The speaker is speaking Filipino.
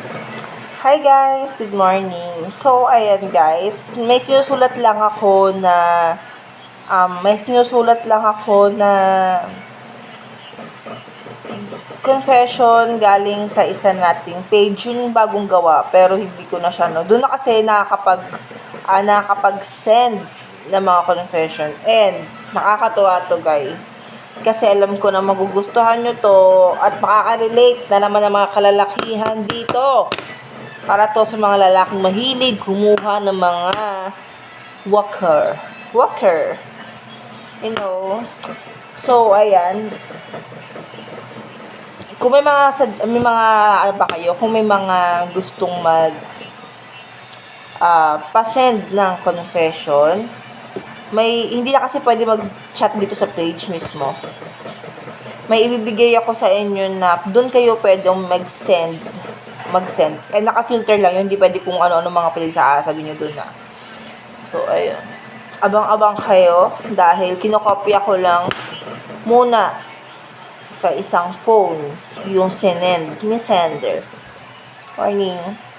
Hi guys, good morning. So, ayan guys, may sinusulat lang ako na um, may sinusulat lang ako na confession galing sa isa nating page yung bagong gawa pero hindi ko na siya no. Doon na kasi nakakapag ah, nakakapag-send ng mga confession and nakakatuwa to guys. Kasi alam ko na magugustuhan nyo to at makaka-relate na naman ang mga kalalakihan dito. Para to sa mga lalaking mahilig kumuha ng mga walker. Walker. You know. So, ayan. Kung may mga, may mga, ano ba kayo, kung may mga gustong mag, ah, pasend ng confession, may, hindi na kasi pwede mag-chat dito sa page mismo. May ibibigay ako sa inyo na doon kayo pwedeng mag-send mag-send. Eh, naka-filter lang yun. Hindi pwede kung ano-ano mga pwede sa sabi nyo doon na. So, ayun. Abang-abang kayo dahil kinokopya ko lang muna sa isang phone yung sinend ni sender. Morning.